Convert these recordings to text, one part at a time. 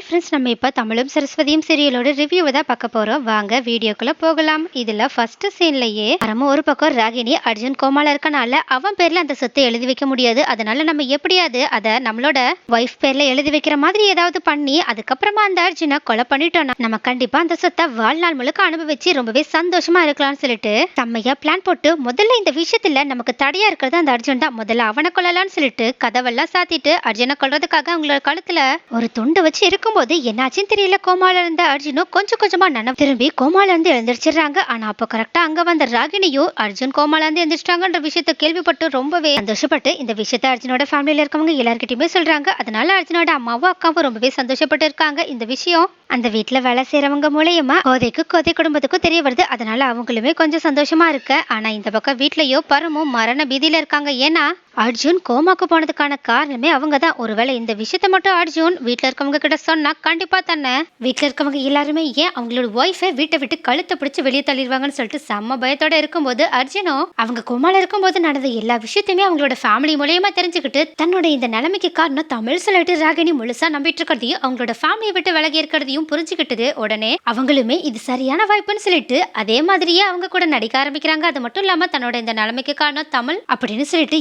Hi friends நம்ம இப்போ தமிழும் சரஸ்வதியும் சீரியலோட ரிவ்யூவை தான் பார்க்க போகிறோம் வாங்க வீடியோக்குள்ளே போகலாம். இதில் ஃபர்ஸ்ட் சீன்லயே நம்ம ஒரு பக்கம் ராகினி அர்ஜுன் கோமால இருக்கனால அவன் பேரில் அந்த சொத்தை எழுதி வைக்க முடியாது. அதனால நம்ம எப்படியாவது அதை நம்மளோட ஒய்ஃப் பேரில் எழுதி வைக்கிற மாதிரி ஏதாவது பண்ணி அதுக்கப்புறமா அந்த அர்ஜுனை கொலை பண்ணிட்டோம்னா நம்ம கண்டிப்பாக அந்த சொத்தை வாழ்நாள் முழுக்க அனுபவிச்சு ரொம்பவே சந்தோஷமா இருக்கலாம்னு சொல்லிட்டு செம்மையாக பிளான் போட்டு முதல்ல இந்த விஷயத்துல நமக்கு தடையா இருக்கிறது அந்த அர்ஜுன் தான். முதல்ல அவனை கொல்லலாம்னு சொல்லிட்டு கதவெல்லாம் சாத்திட்டு அர்ஜுனை கொல்றதுக்காக அவங்களோட கழுத்துல ஒரு துண்டு வச்சு இருக்கும்போது என்னாச்சுன்னு தெரியல கோமால இருந்த அர்ஜுனும் கொஞ்சம் கொஞ்சமா நன திரும்பி கோமால இருந்து எழுந்திரிச்சிடுறாங்க. ஆனா அப்போ கரெக்டா அங்க வந்த ராகினியும் அர்ஜுன் கோமால இருந்து எழுந்திரிச்சிட்டாங்கன்ற விஷயத்த கேள்விப்பட்டு ரொம்பவே சந்தோஷப்பட்டு இந்த விஷயத்த அர்ஜுனோட ஃபேமிலியில இருக்கவங்க எல்லாருக்கிட்டையுமே சொல்றாங்க. அதனால அர்ஜுனோட அம்மாவும் அக்காவும் ரொம்பவே சந்தோஷப்பட்டு இருக்காங்க. இந்த விஷயம் அந்த வீட்டுல வேலை செய்யறவங்க மூலியமா கோதைக்கு கோதை குடும்பத்துக்கும் தெரிய வருது. அதனால அவங்களுமே கொஞ்சம் சந்தோஷமா இருக்கு. ஆனா இந்த பக்கம் வீட்லயோ பரமும் மரண பீதியில இருக்காங்க. ஏன்னா அர்ஜுன் கோமாக்கு போனதுக்கான காரணமே அவங்க தான் ஒருவேளை இந்த விஷயத்த மட்டும் அர்ஜுன் வீட்டில் இருக்கவங்க கிட்ட சொன்னா கண்டிப்பா தானே? வீட்டில் இருக்கவங்க எல்லாருமே ஏன் அவங்களோட ஒய்ஃபை வீட்டை விட்டு கழுத்தை பிடிச்சி வெளியே தள்ளிடுவாங்கன்னு சொல்லிட்டு செம்ம பயத்தோட இருக்கும்போது அர்ஜுனும் அவங்க கோமால இருக்கும்போது நடந்த எல்லா விஷயத்தையுமே அவங்களோட ஃபேமிலி மூலியமா தெரிஞ்சுக்கிட்டு தன்னோட இந்த நிலைமைக்கு காரணம் தமிழ் சொல்லிட்டு ராகினி முழுசா நம்பிட்டு இருக்கிறதையும் அவங்களோட ஃபேமிலியை விட்டு விலகி இருக்கிறதையும் புரிஞ்சுக்கிட்டது உடனே அவங்களுமே இது சரியான வாய்ப்புன்னு சொல்லிட்டு அதே மாதிரியே அவங்க கூட நடிக்க ஆரம்பிக்கிறாங்க. அது மட்டும் இல்லாம தன்னோட இந்த நிலைமைக்கு காரணம் தமிழ் அப்படின்னு சொல்லிட்டு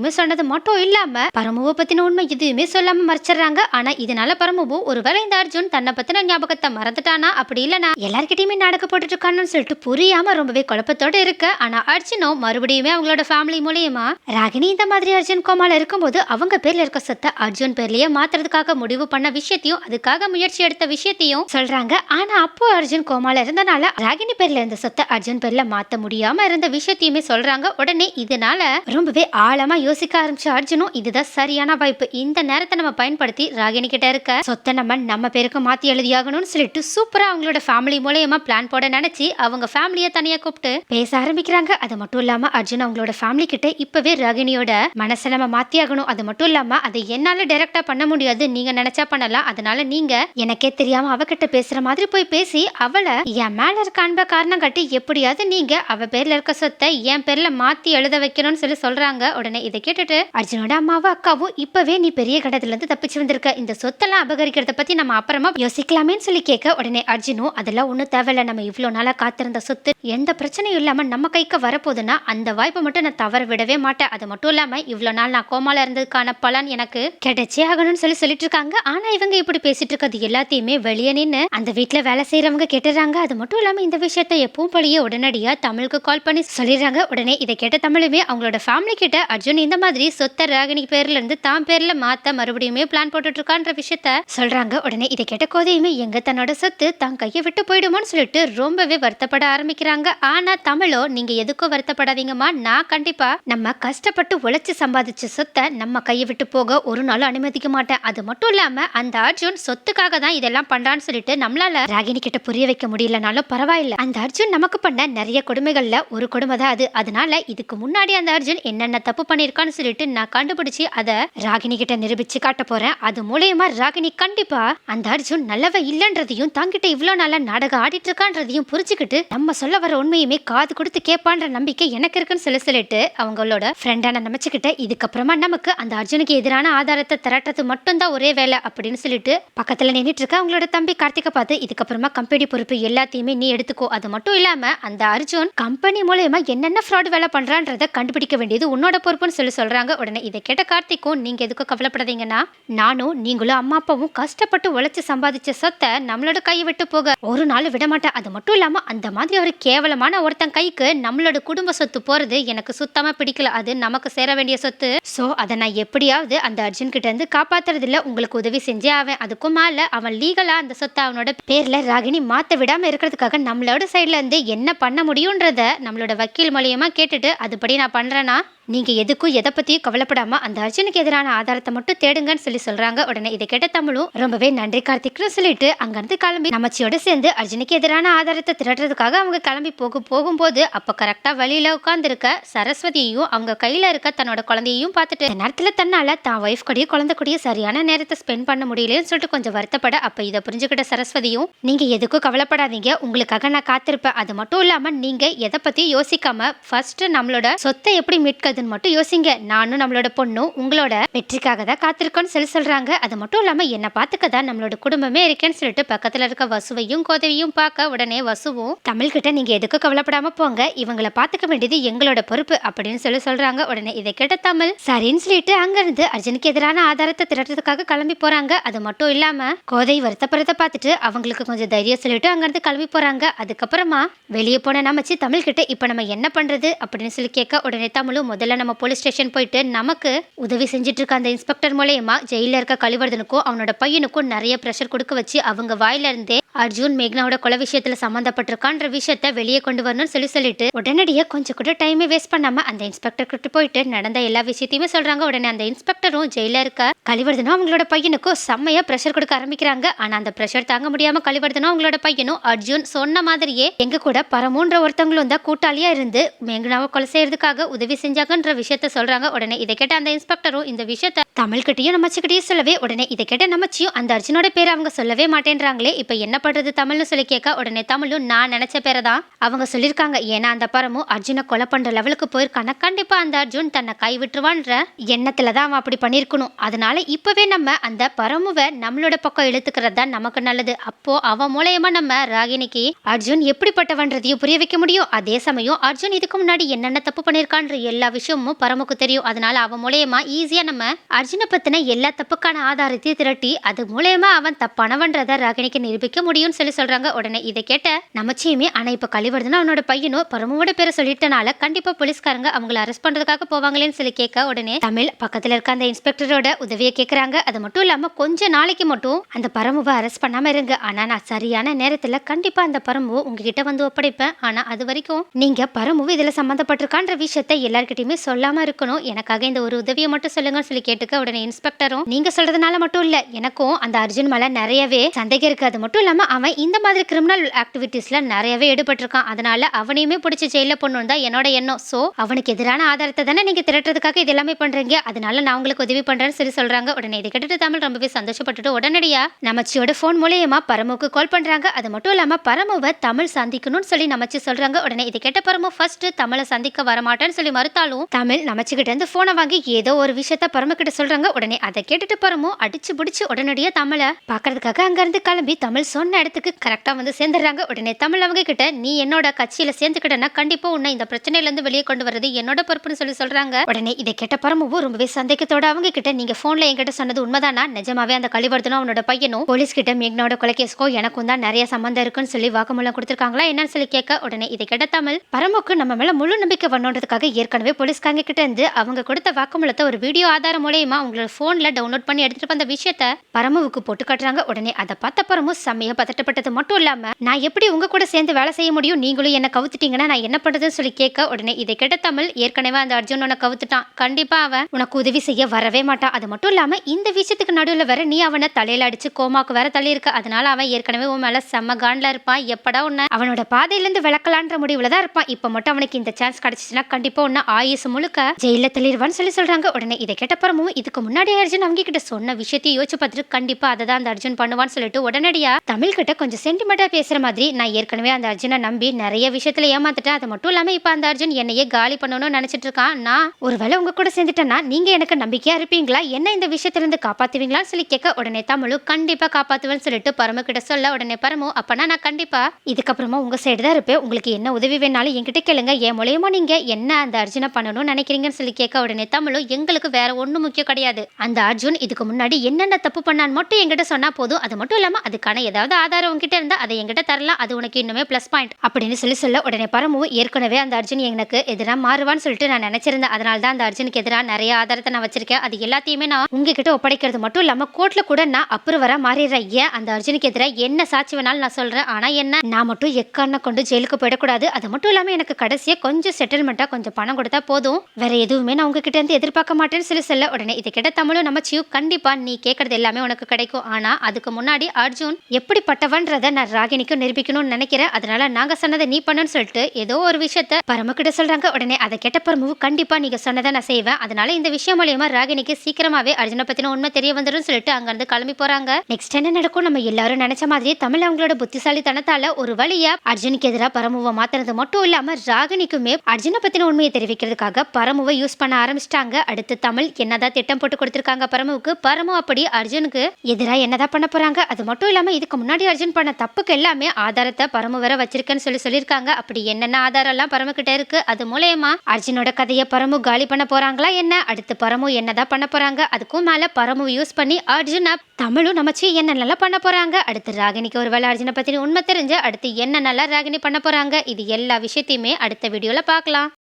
எதையுமே சொன்னது மட்டும் இல்லாம பரமுவை பத்தின உண்மை எதுவுமே சொல்லாம மறைச்சிடுறாங்க. ஆனா இதனால பரமுவு ஒருவேளை இந்த அர்ஜுன் தன்னை பத்தின ஞாபகத்தை மறந்துட்டானா? அப்படி இல்லனா எல்லார்கிட்டயுமே நடக்க போட்டுட்டு இருக்கான்னு சொல்லிட்டு புரியாம ரொம்பவே குழப்பத்தோட இருக்கு. ஆனா அர்ஜுனும் மறுபடியுமே அவங்களோட ஃபேமிலி மூலியமா ராகினி இந்த மாதிரி அர்ஜுன் கோமால இருக்கும்போது அவங்க பேர்ல இருக்க சொத்தை அர்ஜுன் பேர்லயே மாத்துறதுக்காக முடிவு பண்ண விஷயத்தையும் அதுக்காக முயற்சி எடுத்த விஷயத்தையும் சொல்றாங்க. ஆனா அப்போ அர்ஜுன் கோமால இருந்தனால ராகினி பேர்ல இருந்த சொத்தை அர்ஜுன் பேர்ல மாத்த முடியாம இருந்த விஷயத்தையுமே சொல்றாங்க. உடனே இதனால ரொம்பவே ஆழமா யோசிக்க ஆரம்பிச்ச அர்ஜுனும் இதுதான் சரியான வாய்ப்பு. இந்த நேரத்தை நம்ம பயன்படுத்தி ராகினி கிட்ட இருக்க சொத்தை நம்ம நம்ம பேருக்கு மாத்தி எழுதியாகணும்னு சொல்லிட்டு சூப்பரா அவங்களோட ஃபேமிலி மூலயமா பிளான் போட நினைச்சு அவங்க ஃபேமிலியை தனியா கூப்பிட்டு பேச ஆரம்பிக்கிறாங்க. அது மட்டும் இல்லாம அர்ஜுன் அவங்களோட ஃபேமிலி கிட்ட இப்பவே ராகினியோட மனசை நம்ம மாத்தி அது மட்டும் இல்லாம அதை என்னால டைரக்டா பண்ண முடியாது. நீங்க நினைச்சா பண்ணலாம். அதனால நீங்க எனக்கே தெரியாம அவகிட்ட பேசுற மாதிரி போய் பேசி அவளை என் மேல இருக்க அன்பை காரணம் காட்டி எப்படியாவது நீங்க அவ பேர்ல இருக்க சொத்தை என் பேர்ல மாத்தி எழுத வைக்கணும்னு சொல்லி சொல்றாங்க. உடனே இதை கேட்டுட்டு அர்ஜுனோட அம்மாவும் அக்காவும் இப்பவே நீ பெரிய கடத்துல இருந்து தப்பிச்சு வந்திருக்க. இந்த சொத்தெல்லாம் அபகரிக்கிறத பத்தி நம்ம அப்புறமா யோசிக்கலாமேன்னு சொல்லி கேட்க உடனே அர்ஜுனும் அதெல்லாம் ஒன்றும் தேவையில்ல. நம்ம இவ்வளோ நாளா காத்திருந்த சொத்து எந்த பிரச்சனையும் இல்லாம நம்ம கைக்கு வரப்போகுதுன்னா அந்த வாய்ப்பை மட்டும் நான் தவற விடவே மாட்டேன். அது மட்டும் இல்லாமல் இவ்வளோ நாள் நான் கோமால இருந்ததுக்கான பலன் எனக்கு கிடைச்சே ஆகணும்னு சொல்லி சொல்லிட்டு இருக்காங்க. ஆனா இவங்க இப்படி பேசிட்டு இருக்கிறது எல்லாத்தையுமே வெளியே நின்று அந்த வீட்டில் வேலை செய்யறவங்க கேட்டுறாங்க. அது மட்டும் இல்லாமல் இந்த விஷயத்த எப்பவும் படியே உடனடியாக தமிழுக்கு கால் பண்ணி சொல்லிடுறாங்க. உடனே இதை கேட்ட தமிழுமே அவங்களோட ஃபேமிலி கிட்ட அர்ஜுன் இந்த மாதிரி சொத்தை ராகினி பேர்ல இருந்து தான் பேர்ல மாத்த மறுபடியுமே பிளான் போட்டுட்டு இருக்கான்ற விஷயத்த சொல்றாங்க. உடனே இதை கேட்ட கோதையுமே எங்க தன்னோட சொத்து தான் கையை விட்டு போயிடுமோன்னு சொல்லிட்டு ரொம்பவே வருத்தப்பட ஆரம்பிக்கிறாங்க. ஆனா தமிழோ நீங்க எதுக்கும் வருத்தப்படாதீங்கம்மா. நான் கண்டிப்பா நம்ம கஷ்டப்பட்டு உழைச்சு சம்பாதிச்ச சொத்தை நம்ம கையை விட்டு போக ஒரு நாளும் அனுமதிக்க மாட்டேன். அது மட்டும் இல்லாம அந்த அர்ஜுன் சொத்துக்காக தான் இதெல்லாம் பண்றான்னு சொல்லிட்டு நம்மளால ராகினி கிட்ட புரிய வைக்க முடியலனாலும் பரவாயில்ல. அந்த அர்ஜுன் நமக்கு பண்ண நிறைய கொடுமைகள்ல ஒரு கொடுமை தான் அது. அதனால இதுக்கு முன்னாடி அந்த அர்ஜுன் என்னென்ன தப்பு பண்ணிருக்கான்னு சொல்லிட்டு நான் கண்டுபிடிச்சு அதை ராகினி கிட்ட நிரூபிச்சு காட்ட போறேன். அது மூலயமா ராகினி கண்டிப்பா அந்த அர்ஜுன் நல்லவ இல்லைன்றதையும் தங்கிட்ட இவ்வளவு நாளா நாடகம் ஆடிட்டு இருக்கான்றதையும் புரிஞ்சுக்கிட்டு நம்ம சொல்ல வர உண்மையுமே காது கொடுத்து கேட்பான்ற நம்பிக்கை எனக்கு இருக்குன்னு சொல்லி சொல்லிட்டு அவங்களோட ஃப்ரெண்டான நினைச்சுக்கிட்ட இதுக்கப்புறமா நமக்கு அந்த அர்ஜுனுக்கு எதிரான ஆதாரத்தை திரட்டுறது மட்டும்தான் ஒரே வேலை அப்படின்னு சொல்லிட்டு பக்கத்துல நின்றுட்டு இருக்க அவங்களோட தம்பி கார்த்திகை பார்த்து இதுக்கப்புறமா கம்பெனி பொறுப்பு எல்லாத்தையுமே நீ எடுத்துக்கோ. அது மட்டும் இல்லாம அந்த அர்ஜுன் கம்பெனி மூலயமா என்னென்ன ஃப்ராட் வேலை பண்றான்றத கண்டுபிடிக்க வேண்டியது உன்னோட பொறுப்புன்னு சொல்லி சொல்றாங்க. உடனே இதை கேட்ட கார்த்திக்கும் நீங்க எதுக்கும் கவலைப்படாதீங்கன்னா நானும் நீங்களும் அம்மா அப்பாவும் கஷ்டப்பட்டு உழைச்சி சம்பாதிச்ச சொத்தை நம்மளோட கையை விட்டு போக. ஒரு நாள் விட மாட்டேன். அது மட்டும் இல்லாமல் அந்த மாதிரி ஒரு கேவலமான ஒருத்தன் கைக்கு நம்மளோட குடும்ப சொத்து போகிறது எனக்கு சுத்தமாக பிடிக்கல. அது நமக்கு சேர வேண்டிய சொத்து. ஸோ அதை நான் எப்படியாவது அந்த அர்ஜுன் கிட்ட இருந்து காப்பாத்துறதுல உங்களுக்கு உதவி செஞ்சே அவன் அதுக்கும் மேலே அவன் லீகலாக அந்த சொத்தை அவனோட பேரில் ராகினி மாத்த விடாம இருக்கிறதுக்காக நம்மளோட சைட்லேருந்து என்ன பண்ண முடியுன்றத நம்மளோட வக்கீல் மூலியமாக கேட்டுட்டு அதுபடி நான் பண்றேன்னா நீங்கள் எதுக்கும் எதை பற்றியும் கவலைப்படாமல் அந்த அர்ஜுனுக்கு எதிரான ஆதாரத்தை மட்டும் தேடுங்கன்னு சொல்லி சொல்கிறாங்க உடனே இதை கேட்ட தமிழும் ரொம்பவே நன்றி கார்த்திக்னு சொல்லிட்டு அங்கேருந்து கிளம்பி நமச்சியோட சேர்ந்து அர்ஜுனுக்கு எதிரான ஆதாரத்தை திரட்டுறதுக்காக அவங்க கிளம்பி போக போகும்போது அப்போ கரெக்டாக வழியில் உட்காந்துருக்க சரஸ்வதியையும் அவங்க கையில் இருக்க தன்னோட குழந்தையையும் பார்த்துட்டு நேரத்தில் தன்னால் தன்னால தான் ஒய்ஃப் கூடயும் குழந்தை கூடயும் சரியான நேரத்தை ஸ்பெண்ட் பண்ண முடியலன்னு சொல்லிட்டு கொஞ்சம் வருத்தப்பட அப்போ இதை புரிஞ்சுக்கிட்ட சரஸ்வதியும் நீங்கள் எதுக்கும் கவலைப்படாதீங்க. உங்களுக்காக நான் காத்திருப்பேன். அது மட்டும் இல்லாமல் நீங்கள் எதை பற்றி யோசிக்காமல் ஃபர்ஸ்ட் நம்மளோட சொத்தை எப்படி மீட்கிறது போகுதுன்னு மட்டும் யோசிங்க. நானும் நம்மளோட பொண்ணும் உங்களோட வெற்றிக்காக தான் காத்திருக்கோன்னு சொல்லி சொல்கிறாங்க அது மட்டும் இல்லாமல் என்னை பார்த்துக்க தான் நம்மளோட குடும்பமே இருக்கேன்னு சொல்லிட்டு பக்கத்தில் இருக்க வசுவையும் கோதவியும் பார்க்க உடனே வசுவும் தமிழ்கிட்ட நீங்கள் நீங்க எதுக்கும் கவலைப்படாமல் போங்க? இவங்களை பார்த்துக்க வேண்டியது எங்களோட பொறுப்பு அப்படின்னு சொல்லி சொல்கிறாங்க உடனே இதை கேட்ட தமிழ் சரின்னு சொல்லிட்டு அங்கேருந்து அர்ஜுனுக்கு எதிரான ஆதாரத்தை திரட்டுறதுக்காக கிளம்பி போகிறாங்க அது மட்டும் இல்லாமல் கோதை வருத்தப்படுறத பார்த்துட்டு அவங்களுக்கு கொஞ்சம் தைரியம் சொல்லிட்டு அங்கேருந்து கிளம்பி போகிறாங்க அதுக்கப்புறமா வெளியே போன நமச்சு தமிழ் கிட்ட நம்ம என்ன பண்ணுறது அப்படின்னு சொல்லி கேட்க உடனே தமிழும் முதல்ல நம்ம போலீஸ் ஸ்டேஷன் போயிட்டு நமக்கு உதவி செஞ்சுட்டு இருக்க அந்த இன்ஸ்பெக்டர் மூலயமா ஜெயில இருக்க கலிவர்தனுக்கும் அவனோட பையனுக்கும் நிறைய ப்ரெஷர் கொடுக்க வச்சு அவங்க வாயில இருந்தே அர்ஜுன் மேக்னாவோட கொலை விஷயத்துல சம்மந்தப்பட்டிருக்கான்ற விஷயத்த வெளியே கொண்டு வரணும்னு சொல்லி சொல்லிட்டு உடனடியே கொஞ்சம் கூட டைமே வேஸ்ட் பண்ணாம அந்த இன்ஸ்பெக்டர் கிட்ட போயிட்டு நடந்த எல்லா விஷயத்தையுமே சொல்றாங்க. உடனே அந்த இன்ஸ்பெக்டரும் ஜெயில இருக்க கலிவர்தனும் அவங்களோட பையனுக்கும் செம்மையா ப்ரெஷர் கொடுக்க ஆரம்பிக்கிறாங்க. ஆனா அந்த ப்ரெஷர் தாங்க முடியாம கலிவர்தனும் அவங்களோட பையனும் அர்ஜுன் சொன்ன மாதிரியே எங்க கூட பரமூன்ற ஒருத்தவங்களும் தான் கூட்டாளியா இருந்து மேங்கனாவை கொலை செய்யறதுக்காக உதவி இருக்குன்ற விஷயத்த சொல்றாங்க. உடனே இதை கேட்ட அந்த இன்ஸ்பெக்டரும் இந்த விஷயத்த தமிழ்கிட்டயும் நமச்சுக்கிட்டயும் சொல்லவே உடனே இதை கேட்ட நமச்சியும் அந்த அர்ஜுனோட பேர் அவங்க சொல்லவே மாட்டேன்றாங்களே. இப்போ என்ன பண்றது தமிழ்னு சொல்லி கேட்க உடனே தமிழும் நான் நினைச்ச பேரை தான் அவங்க சொல்லியிருக்காங்க. ஏன்னா அந்த பரமும் அர்ஜுனை கொலை பண்ற லெவலுக்கு போயிருக்கான கண்டிப்பா அந்த அர்ஜுன் தன்னை கை விட்டுருவான்ற எண்ணத்துல தான் அவன் அப்படி பண்ணியிருக்கணும். அதனால இப்பவே நம்ம அந்த பரமுவை நம்மளோட பக்கம் இழுத்துக்கிறது தான் நமக்கு நல்லது. அப்போ அவன் மூலயமா நம்ம ராகினிக்கு அர்ஜுன் எப்படிப்பட்டவன்றதையும் புரிய வைக்க முடியும். அதே சமயம் அர்ஜுன் இதுக்கு முன்னாடி என்னென்ன தப்பு பண்ணியிருக்கான்ற எல்லா விஷயமும் பரமுக்கு தெரியும். அதனால அவன் மூலயமா ஈஸியா நம்ம அர்ஜுனை பத்தின எல்லா தப்புக்கான ஆதாரத்தையும் திரட்டி அது மூலயமா அவன் தப்பானவன்றதை ரகினிக்கு நிரூபிக்க முடியும்னு சொல்லி சொல்றாங்க. உடனே இதை கேட்ட நமச்சியுமே ஆனா இப்ப கழிவர்தனா அவனோட பையனும் பரமுவோட பேரை சொல்லிட்டனால கண்டிப்பா போலீஸ்காரங்க அவங்கள அரெஸ்ட் பண்றதுக்காக போவாங்களேன்னு சொல்லி கேட்க உடனே தமிழ் பக்கத்துல இருக்க அந்த இன்ஸ்பெக்டரோட உதவியை கேக்குறாங்க. அது மட்டும் இல்லாம கொஞ்ச நாளைக்கு மட்டும் அந்த பரமுவை அரெஸ்ட் பண்ணாம இருங்க. ஆனா நான் சரியான நேரத்துல கண்டிப்பா அந்த பரம்பு உங்ககிட்ட வந்து ஒப்படைப்பேன். ஆனா அது வரைக்கும் நீங்க பரமுவு இதுல சம்மந்தப்பட்டிருக்கான்ற விஷயத்த எல்லார்கிட்டையுமே சொல்லாம இருக்கணும். எனக்காக இந்த ஒரு உதவியை மட்டும் சொல்லுங்கன்னு சொல்லி கேட்டுக்க உடனே இன்ஸ்பெக்டரும் நீங்க சொல்றதுனால மட்டும் இல்ல எனக்கும் அந்த அர்ஜுன் மேல நிறையவே சந்தேகம் இருக்கு. அது மட்டும் இல்லாம அவன் இந்த மாதிரி கிரிமினல் ஆக்டிவிட்டீஸில் நிறையவே ஈடுபட்டிருக்கான். அதனால அவனையுமே பிடிச்சி ஜெயில போடணும் தான் என்னோட எண்ணம். சோ அவனுக்கு எதிரான ஆதாரத்தை தானே நீங்க திரட்டுறதுக்காக இது எல்லாமே பண்றீங்க. அதனால நான் உங்களுக்கு உதவி பண்றேன்னு சொல்லி சொல்றாங்க. உடனே இதை கேட்டுட்டு தமிழ் ரொம்பவே சந்தோஷப்பட்டுட்டு உடனடியா நமச்சியோட ஃபோன் மூலயமா பரமுக்கு கால் பண்றாங்க. அது மட்டும் இல்லாம பரமுவை தமிழ் சந்திக்கணும்னு சொல்லி நமச்சி சொல்றாங்க. உடனே இதை கேட்ட பரமு ஃபர்ஸ்ட் தமிழை சந்திக்க வரமாட்டேன்னு சொல்லி மறுத்தாலும் தமிழ் நமச்சுக்கிட்ட இருந்து போனை வாங்கி ஏதோ ஒரு விஷயத்த பரமக்கிட்ட சொல்றாங்க. உடனே அதை கேட்டுட்டு பரமு அடிச்சு பிடிச்சு உடனடியா தமிழை பாக்குறதுக்காக அங்க இருந்து கிளம்பி தமிழ் சொன்ன இடத்துக்கு கரெக்டா வந்து சேர்ந்துடுறாங்க. உடனே தமிழ் அவங்க கிட்ட நீ என்னோட கட்சியில சேர்ந்துக்கிட்டனா கண்டிப்பா உன்னை இந்த பிரச்சனையில இருந்து வெளியே கொண்டு வரது என்னோட பொறுப்புன்னு சொல்லி சொல்றாங்க. உடனே இதை கேட்ட பரமுவும் ரொம்பவே சந்தேகத்தோட அவங்க கிட்ட நீங்க போன்ல என்கிட்ட சொன்னது உண்மைதானா? நிஜமாவே அந்த கழிவர்த்தனும் அவனோட பையனும் போலீஸ் கிட்ட மேக்னோட கொலைகேஸ்க்கோ எனக்கும் தான் நிறைய சம்பந்தம் இருக்குன்னு சொல்லி வாக்குமூலம் கொடுத்துருக்காங்களா? என்னன்னு சொல்லி கேட்க உடனே இதை கேட்ட தமிழ் பரமுக்கு நம்ம மேல முழு நம்பிக்கை வரணுன்றதுக்காக ஏற்கனவே போலீஸ்காரங்க கிட்ட இருந்து அவங்க கொடுத்த வாக்குமூலத்தை ஒரு வீடியோ ஆதாரம் மூலயமா அவங்களோட ஃபோனில் டவுன்லோட் பண்ணி எடுத்துட்டு வந்த விஷயத்த பரமுவுக்கு போட்டு காட்டுறாங்க. உடனே அதை பார்த்த பரமு செம்மையாக பதட்டப்பட்டது. மட்டும் இல்லாமல் நான் எப்படி உங்க கூட சேர்ந்து வேலை செய்ய முடியும்? நீங்களும் என்ன கவுத்துட்டீங்கன்னா நான் என்ன பண்ணுறதுன்னு சொல்லி கேட்க உடனே இதை கேட்ட தமிழ் ஏற்கனவே அந்த அர்ஜுன் உன்னை கவுத்துட்டான். கண்டிப்பாக அவன் உனக்கு உதவி செய்ய வரவே மாட்டான். அது மட்டும் இல்லாமல் இந்த விஷயத்துக்கு நடுவில் வேற நீ அவனை தலையில் அடிச்சு கோமாக்கு வேற தள்ளி இருக்க அதனால அவன் ஏற்கனவே உன் மேல செம்ம கான்ல இருப்பான். எப்படா உன்னை அவனோட பாதையிலேருந்து விளக்கலான்ற முடிவில் தான் இருப்பான். இப்போ மட்டும் அவனுக்கு இந்த சான்ஸ் கிடைச்சிச்சுன்னா கண்டிப்பா உன்னை ஆயுசு முழுக்க ஜெயில தள்ளிடுவான்னு சொல்லி சொல்றாங்க. உடனே இதை கேட்ட இதுக்கு முன்னாடி அர்ஜுன் அவங்க கிட்ட சொன்ன விஷயத்தையும் யோசிச்சு பார்த்துட்டு கண்டிப்பா அதை தான் அந்த அர்ஜுன் பண்ணுவான்னு சொல்லிட்டு உடனடியா தமிழ் கிட்ட கொஞ்சம் சென்டிமெண்டா பேசுற மாதிரி நான் ஏற்கனவே அந்த அர்ஜுனை நம்பி நிறைய விஷயத்துல ஏமாத்துட்டேன். அது மட்டும் இல்லாம இப்ப அந்த அர்ஜுன் என்னையே காலி பண்ணணும்னு நினைச்சிட்டு இருக்கான். நான் ஒருவேளை உங்க கூட சேர்ந்துட்டேன்னா நீங்க எனக்கு நம்பிக்கையா இருப்பீங்களா? என்ன இந்த விஷயத்துல இருந்து காப்பாத்துவீங்களான்னு சொல்லி கேட்க உடனே தமிழும் கண்டிப்பா காப்பாத்துவேன்னு சொல்லிட்டு பரமு கிட்ட சொல்ல உடனே பரமு அப்பனா நான் கண்டிப்பா இதுக்கப்புறமா உங்க சைடு தான் இருப்பேன். உங்களுக்கு என்ன உதவி வேணாலும் என்கிட்ட கேளுங்க. என் மூலியமா நீங்க என்ன அந்த அர்ஜுனை பண்ணணும்னு நினைக்கிறீங்கன்னு சொல்லி கேட்க உடனே தமிழும் எங்களுக்கு வேற ஒன்றும் முக்கியம் கிடையாது. அந்த அர்ஜுன் இதுக்கு முன்னாடி என்னென்ன தப்பு பண்ணான்னு மட்டும் என்கிட்ட சொன்னா போதும். அது மட்டும் இல்லாமல் அதுக்கான ஏதாவது ஆதாரம் உங்ககிட்ட இருந்தால் அதை என்கிட்ட தரலாம். அது உனக்கு இன்னுமே ப்ளஸ் பாயிண்ட் அப்படின்னு சொல்லி சொல்ல உடனே பரமு ஏற்கனவே அந்த அர்ஜுன் எனக்கு எதிராக மாறுவான்னு சொல்லிட்டு நான் நினச்சிருந்தேன். அதனால தான் அந்த அர்ஜுனுக்கு எதிராக நிறைய ஆதாரத்தை நான் வச்சிருக்கேன். அது எல்லாத்தையுமே நான் உங்ககிட்ட ஒப்படைக்கிறது மட்டும் இல்லாமல் கோர்ட்டில் கூட நான் அப்ரூவரா மாறிடுறேன். ஏன்? அந்த அர்ஜுனுக்கு எதிராக என்ன சாட்சி வேணாலும் நான் சொல்கிறேன் ஆனால் என்ன? நான் மட்டும் எக்கான கொண்டு ஜெயிலுக்கு போயிடக்கூடாது. அது மட்டும் இல்லாமல் எனக்கு கடைசியாக கொஞ்சம் செட்டில்மெண்ட்டாக கொஞ்சம் பணம் கொடுத்தா போதும். வேற எதுவுமே நான் உங்ககிட்ட இருந்து எதிர்பார்க்க மாட்டேன்னு சொல்லி சொல்ல உடனே இதை கிட்ட தமிழும் நம்ம சியூ கண்டிப்பா நீ கேட்கறது எல்லாமே உனக்கு கிடைக்கும். ஆனா அதுக்கு முன்னாடி அர்ஜுன் எப்படிப்பட்டவன்றத நான் ராகினிக்கும் நிரூபிக்கணும்னு நினைக்கிறேன். அதனால நாங்க சொன்னதை நீ பண்ணுன்னு சொல்லிட்டு ஏதோ ஒரு விஷயத்த பரமக்கிட்ட சொல்றாங்க. உடனே அதை கேட்ட பரமு கண்டிப்பா நீங்க சொன்னதை நான் செய்வேன். அதனால இந்த விஷயம் மூலியமா ராகினிக்கு சீக்கிரமாவே அர்ஜுனை பத்தின உண்மை தெரிய வந்துடும் சொல்லிட்டு அங்க இருந்து கிளம்பி போறாங்க. நெக்ஸ்ட் என்ன நடக்கும்? நம்ம எல்லாரும் நினைச்ச மாதிரி தமிழ் அவங்களோட புத்திசாலித்தனத்தால ஒரு வழியா அர்ஜுனுக்கு எதிராக பரமுவை மாத்துறது மட்டும் இல்லாம ராகினிக்குமே அர்ஜுனை பத்தின உண்மையை தெரிவிக்கிறதுக்கு பண்ணுறதுக்காக பரமுவை யூஸ் பண்ண ஆரம்பிச்சிட்டாங்க. அடுத்து தமிழ் என்னதான் திட்டம் போட்டு கொடுத்துருக்காங்க பரமுவுக்கு? பரமு அப்படி அர்ஜுனுக்கு எதிராக என்னதான் பண்ண போகிறாங்க அது மட்டும் இல்லாமல் இதுக்கு முன்னாடி அர்ஜுன் பண்ண தப்புக்கு எல்லாமே ஆதாரத்தை பரமு வேற வச்சிருக்கேன்னு சொல்லி சொல்லியிருக்காங்க. அப்படி என்னென்ன ஆதாரம்லாம் பரமு கிட்ட இருக்கு? அது மூலயமா அர்ஜுனோட கதையை பரமு காலி பண்ண போகிறாங்களா என்ன? அடுத்து பரமு என்னதான் பண்ண போகிறாங்க அதுக்கும் மேலே பரமு யூஸ் பண்ணி அர்ஜுனை தமிழும் நமச்சு என்னென்னலாம் பண்ண போகிறாங்க அடுத்து ராகினிக்கு ஒரு வேலை அர்ஜுனை பற்றி உண்மை தெரிஞ்சு அடுத்து என்னென்னலாம் ராகினி பண்ண போகிறாங்க இது எல்லா விஷயத்தையுமே அடுத்த வீடியோவில் பார்க்கலாம்.